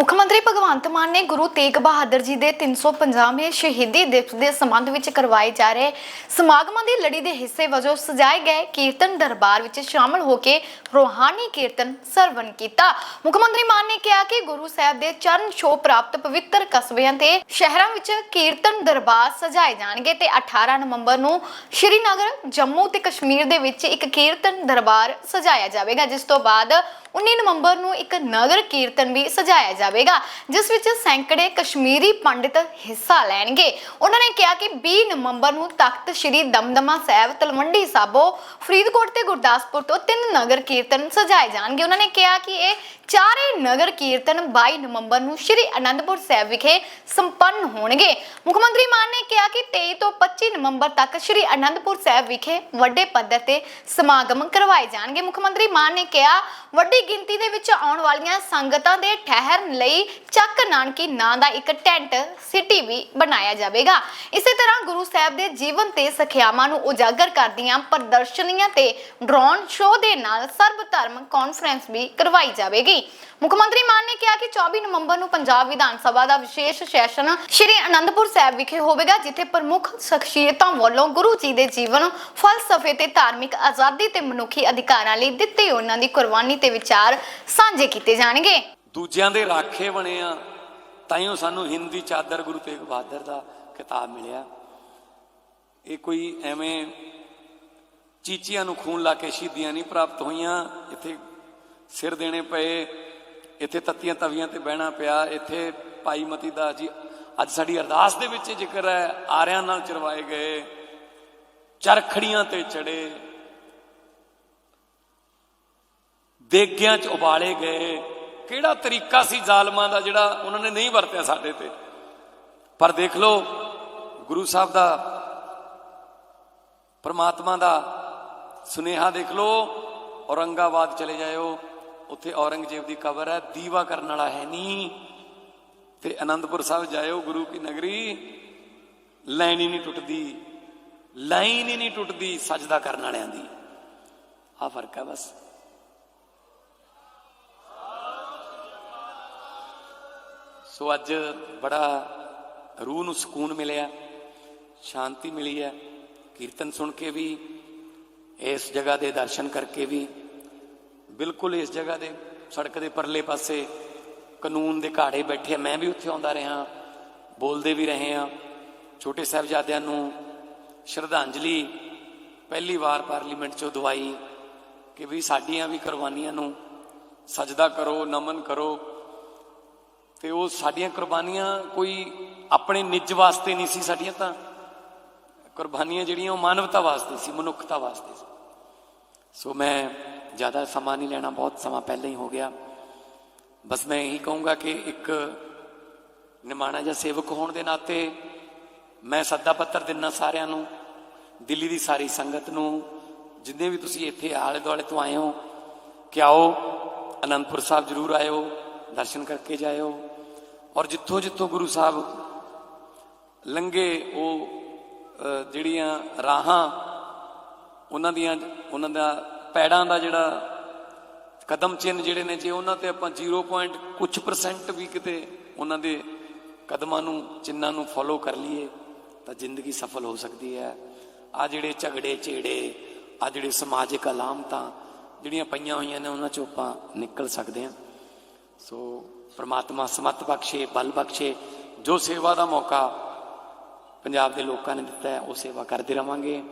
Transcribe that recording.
ਮੁੱਖ ਮੰਤਰੀ ਭਗਵੰਤ ਮਾਨ ਨੇ ਗੁਰੂ ਤੇਗ ਬਹਾਦਰ ਜੀ ਦੇ 350ਵੇਂ ਸ਼ਹੀਦੀ ਦਿਵਸ ਦੇ ਸੰਬੰਧ ਵਿੱਚ ਕਰਵਾਏ ਜਾ ਰਹੇ ਸਮਾਗਮਾਂ ਦੀ ਲੜੀ ਦੇ ਹਿੱਸੇ ਵਜੋਂ ਸਜਾਏ ਗਏ ਕੀਰਤਨ ਦਰਬਾਰ ਵਿੱਚ ਸ਼ਾਮਲ ਹੋ ਕੇ ਰੋਹਾਨੀ ਕੀਰਤਨ ਸਰਵਨ ਕੀਤਾ। ਮੁੱਖ ਮੰਤਰੀ ਮਾਨ ਨੇ ਕਿਹਾ ਕਿ ਗੁਰੂ ਸਾਹਿਬ ਦੇ ਚਰਨ ਛੋਹ ਪ੍ਰਾਪਤ ਪਵਿੱਤਰ ਕਸਬਿਆਂ ਤੇ ਸ਼ਹਿਰਾਂ ਵਿੱਚ ਕੀਰਤਨ ਦਰਬਾਰ ਸਜਾਏ ਜਾਣਗੇ ਤੇ 18 ਨਵੰਬਰ ਨੂੰ ਸ਼੍ਰੀਨਗਰ, ਜੰਮੂ ਤੇ ਕਸ਼ਮੀਰ ਦੇ ਵਿੱਚ ਇੱਕ ਕੀਰਤਨ ਦਰਬਾਰ ਸਜਾਇਆ ਜਾਵੇਗਾ, ਜਿਸ ਤੋਂ ਬਾਅਦ 19 ਨਵੰਬਰ ਨੂੰ ਇੱਕ ਨਗਰ ਕੀਰਤਨ ਵੀ ਸਜਾਇਆ ਜਾਵੇਗਾ। ਜਿਸ ਵਿੱਚ ਸੈਂਕੜੇ ਕਸ਼ਮੀਰੀ ਪੰਡਿਤ ਹਿੱਸਾ ਲੈਣਗੇ। ਉਹਨਾਂ ਨੇ ਕਿਹਾ ਕਿ 20 ਨਵੰਬਰ ਨੂੰ ਤਖਤ ਸ੍ਰੀ ਦਮਦਮਾ ਸਾਹਿਬ, ਤਲਵੰਡੀ ਸਾਬੋ, ਫਰੀਦਕੋਟ ਤੇ ਗੁਰਦਾਸਪੁਰ ਤੋਂ ਤਿੰਨ ਨਗਰ ਕੀਰਤਨ ਸਜਾਏ ਜਾਣਗੇ। ਉਹਨਾਂ ਨੇ ਕਿਹਾ ਕਿ ਇਹ ਚਾਰੇ ਨਗਰ ਕੀਰਤਨ 22 ਨਵੰਬਰ ਨੂੰ ਸ੍ਰੀ ਅਨੰਦਪੁਰ ਸਾਹਿਬ ਵਿਖੇ ਸੰਪੰਨ ਹੋਣਗੇ। ਮੁੱਖ ਮੰਤਰੀ ਮਾਨ ਨੇ ਕਿਹਾ ਕਿ 23 ਤੋਂ 25 ਨਵੰਬਰ ਤੱਕ ਸ੍ਰੀ ਅਨੰਦਪੁਰ ਸਾਹਿਬ ਵਿਖੇ ਵੱਡੇ ਪੱਧਰ ਤੇ ਸਮਾਗਮ ਕਰਵਾਏ ਜਾਣਗੇ। ਮੁੱਖ ਮੰਤਰੀ ਮਾਨ ਨੇ ਕਿਹਾ, ਵੱਡੀ ਗਿਣਤੀ ਦੇ ਵਿੱਚ ਆਉਣ ਵਾਲੀਆਂ ਸੰਗਤਾਂ ਦੇ ਠਹਿਰਨ ਲਈ ਚੱਕ ਨਾਨਕੀ ਨਾਂ ਦਾ ਇੱਕ ਟੈਂਟ ਸਿਟੀ ਵੀ ਬਣਾਇਆ ਜਾਵੇਗਾ। ਇਸੇ ਤਰ੍ਹਾਂ ਗੁਰੂ ਸਾਹਿਬ ਦੇ ਜੀਵਨ ਤੇ ਸਖਿਆਵਾਂ ਨੂੰ ਉਜਾਗਰ ਕਰਦੀਆਂ ਪ੍ਰਦਰਸ਼ਨੀਆਂ ਤੇ ਡਰੋਨ ਸ਼ੋਅ ਦੇ ਨਾਲ ਸਰਬ ਧਰਮ ਕਾਨਫਰੰਸ ਵੀ ਕਰਵਾਈ ਜਾਵੇਗੀ। ਮੁੱਖ ਮੰਤਰੀ ਮਾਨ ਨੇ ਕਿਹਾ ਕਿ 24 ਨਵੰਬਰ ਨੂੰ ਪੰਜਾਬ ਵਿਧਾਨ ਸਭਾ ਦਾ ਵਿਸ਼ੇਸ਼ ਸੈਸ਼ਨ ਸ਼੍ਰੀ ਅਨੰਦਪੁਰ ਸਾਹਿਬ ਵਿਖੇ ਹੋਵੇਗਾ, ਜਿੱਥੇ ਪ੍ਰਮੁੱਖ ਸ਼ਖਸੀਅਤਾਂ ਵੱਲੋਂ ਗੁਰੂ ਜੀ ਦੇ ਜੀਵਨ, ਫਲਸਫੇ ਤੇ ਧਾਰਮਿਕ ਆਜ਼ਾਦੀ ਤੇ ਮਨੁੱਖੀ ਅਧਿਕਾਰਾਂ ਲਈ ਦਿੱਤੀ ਉਹਨਾਂ ਦੀ ਕੁਰਬਾਨੀ ਤੇ ਵਿਚਾਰ ਸਾਂਝੇ ਕੀਤੇ ਜਾਣਗੇ। ਦੂਜਿਆਂ ਦੇ ਰਾਖੇ ਬਣੇ ਆ, ਤਾਈਓ ਸਾਨੂੰ ਹਿੰਦੀ ਚਾਦਰ ਗੁਰੂ ਤੇਗ ਬਹਾਦਰ ਦਾ ਕਿਤਾਬ ਮਿਲਿਆ। ਇਹ ਕੋਈ ਐਵੇਂ ਚੀਚੀਆਂ ਨੂੰ ਖੂਨ ਲਾ ਕੇ ਸ਼ਹੀਦੀਆਂ ਨਹੀਂ ਪ੍ਰਾਪਤ ਹੋਈਆਂ। ਇੱਥੇ ਸਿਰ ਦੇਣੇ ਪਏ, ਇੱਥੇ ਤੱਤੀਆਂ ਤਵੀਆਂ ਤੇ ਬਹਿਣਾ ਪਿਆ। ਇੱਥੇ ਭਾਈ ਮਤੀ ਦਾਸ ਜੀ, ਅੱਜ ਸਾਡੀ ਅਰਦਾਸ ਦੇ ਵਿੱਚ ਇਹ ਜ਼ਿਕਰ ਹੈ, ਆਰਿਆਂ ਨਾਲ ਚਰਵਾਏ ਗਏ, ਚਰਖੜੀਆਂ ਤੇ ਚੜੇ। ਦੇਗਿਆਂ 'ਚ ਉਬਾਲੇ ਗਏ। ਕਿਹੜਾ ਤਰੀਕਾ ਸੀ ਜ਼ਾਲਮਾਂ ਦਾ ਜਿਹੜਾ ਉਹਨਾਂ ਨੇ ਨਹੀਂ ਵਰਤਿਆ ਸਾਡੇ ਤੇ? ਪਰ ਦੇਖ ਲਓ, ਗੁਰੂ ਸਾਹਿਬ ਦਾ, ਪਰਮਾਤਮਾ ਦਾ ਸੁਨੇਹਾ ਦੇਖ ਲਓ, ਔਰੰਗਾਬਾਦ ਚਲੇ ਜਾਇਓ, ਉੱਥੇ ਔਰੰਗਜ਼ੇਬ ਦੀ ਕਬਰ ਹੈ, ਦੀਵਾ ਕਰਨ ਵਾਲਾ ਹੈ ਨਹੀਂ। ਤੇ ਅਨੰਦਪੁਰ ਸਾਹਿਬ ਜਾਇਓ, ਗੁਰੂ ਕੀ ਨਗਰੀ, ਲਾਈਨ ਹੀ ਨਹੀਂ ਟੁੱਟਦੀ, ਲਾਈਨ ਹੀ ਨਹੀਂ ਟੁੱਟਦੀ ਸਜਦਾ ਕਰਨ ਵਾਲਿਆਂ ਦੀ। ਆ ਫ਼ਰਕ ਹੈ ਬਸ। ਸੋ ਅੱਜ ਬੜਾ ਰੂਹ ਨੂੰ ਸਕੂਨ ਮਿਲਿਆ, ਸ਼ਾਂਤੀ ਮਿਲੀ ਹੈ। ਕੀਰਤਨ ਸੁਣ ਕੇ ਵੀ, ਇਸ ਜਗ੍ਹਾ ਦੇ ਦਰਸ਼ਨ ਕਰਕੇ ਵੀ, ਬਿਲਕੁਲ ਇਸ ਜਗ੍ਹਾ ਦੇ ਸੜਕ ਦੇ ਪਰਲੇ ਪਾਸੇ ਕਾਨੂੰਨ ਦੇ ਘਾੜੇ ਬੈਠੇ ਆ। ਮੈਂ ਵੀ ਉੱਥੇ ਆਉਂਦਾ ਰਿਹਾ, ਬੋਲਦੇ ਵੀ ਰਹੇ ਆ ਛੋਟੇ ਸਾਹਿਬਜ਼ਾਦਿਆਂ ਨੂੰ ਸ਼ਰਧਾਂਜਲੀ ਪਹਿਲੀ ਵਾਰ ਪਾਰਲੀਮੈਂਟ 'ਚੋਂ ਦਵਾਈ ਕਿ ਵੀ ਸਾਡੀਆਂ ਵੀ ਕੁਰਬਾਨੀਆਂ ਨੂੰ ਸਜਦਾ ਕਰੋ, ਨਮਨ ਕਰੋ। ਤੇ ਉਹ ਸਾਡੀਆਂ ਕੁਰਬਾਨੀਆਂ ਕੋਈ ਆਪਣੇ ਨਿੱਜ ਵਾਸਤੇ ਨਹੀਂ ਸੀ ਸਾਡੀਆਂ ਤਾਂ ਕੁਰਬਾਨੀਆਂ ਜਿਹੜੀਆਂ ਉਹ ਮਾਨਵਤਾ ਵਾਸਤੇ ਸੀ, ਮਨੁੱਖਤਾ ਵਾਸਤੇ ਸੀ। ਸੋ ਮੈਂ ਜ਼ਿਆਦਾ ਸਮਾਂ ਨਹੀਂ ਲੈਣਾ, ਬਹੁਤ ਸਮਾਂ ਪਹਿਲਾਂ ਹੀ ਹੋ ਗਿਆ। ਬਸ ਮੈਂ ਇਹੀ ਕਹੂੰਗਾ ਕਿ ਇੱਕ ਨਿਮਾਣਾ ਜਿਹਾ ਸੇਵਕ ਹੋਣ ਦੇ ਨਾਤੇ ਮੈਂ ਸੱਦਾ ਪੱਤਰ ਦਿੰਨਾ ਸਾਰਿਆਂ ਨੂੰ, ਦਿੱਲੀ ਦੀ ਸਾਰੀ ਸੰਗਤ ਨੂੰ, ਜਿੰਨੇ ਵੀ ਤੁਸੀਂ ਇੱਥੇ ਆਲੇ ਦੁਆਲੇ ਤੋਂ ਆਏ ਹੋ, ਕਿ ਆਓ, ਅਨੰਦਪੁਰ ਸਾਹਿਬ ਜਰੂਰ ਆਇਓ। ਦਰਸ਼ਨ ਕਰਕੇ ਜਾਇਓ ਔਰ ਜਿੱਥੋਂ ਜਿੱਥੋਂ ਗੁਰੂ ਸਾਹਿਬ ਲੰਗੇ ਉਹ ਜਿਹੜੀਆਂ ਰਾਹਾਂ, ਉਹਨਾਂ ਦੀਆਂ, ਉਹਨਾਂ ਦਾ ਪੈੜਾਂ ਦਾ ਜਿਹੜਾ ਕਦਮ ਚਿੰਨ ਜਿਹੜੇ ਨੇ, ਜੇ ਉਹਨਾਂ ਤੇ ਆਪਾਂ 0. ਕੁਝ ਪਰਸੈਂਟ ਵੀ ਕਿਤੇ ਉਹਨਾਂ ਦੇ ਕਦਮਾਂ ਨੂੰ, ਚਿੰਨਾਂ ਨੂੰ ਫੋਲੋ ਕਰ ਲਈਏ, ਤਾਂ ਜ਼ਿੰਦਗੀ ਸਫਲ ਹੋ ਸਕਦੀ ਹੈ ਆ ਜਿਹੜੇ ਝਗੜੇ ਝੇੜੇ ਆ ਜਿਹੜੇ ਸਮਾਜਿਕ ਅਲਾਮਤਾਂ, ਜਿਹੜੀਆਂ ਪਈਆਂ ਹੋਈਆਂ ਨੇ, ਉਹਨਾਂ ਚੋਂ ਆਪਾਂ ਨਿਕਲ ਸਕਦੇ ਹਾਂ ਸੋ ਪ੍ਰਮਾਤਮਾ ਸਮਤ ਬਖਸ਼ੇ, ਬਲ ਬਖਸ਼ੇ। ਜੋ ਸੇਵਾ ਦਾ ਮੌਕਾ ਪੰਜਾਬ ਦੇ ਲੋਕਾਂ ਨੇ ਦਿੱਤਾ ਹੈ, ਉਹ ਸੇਵਾ ਕਰਦੇ ਰਵਾਂਗੇ।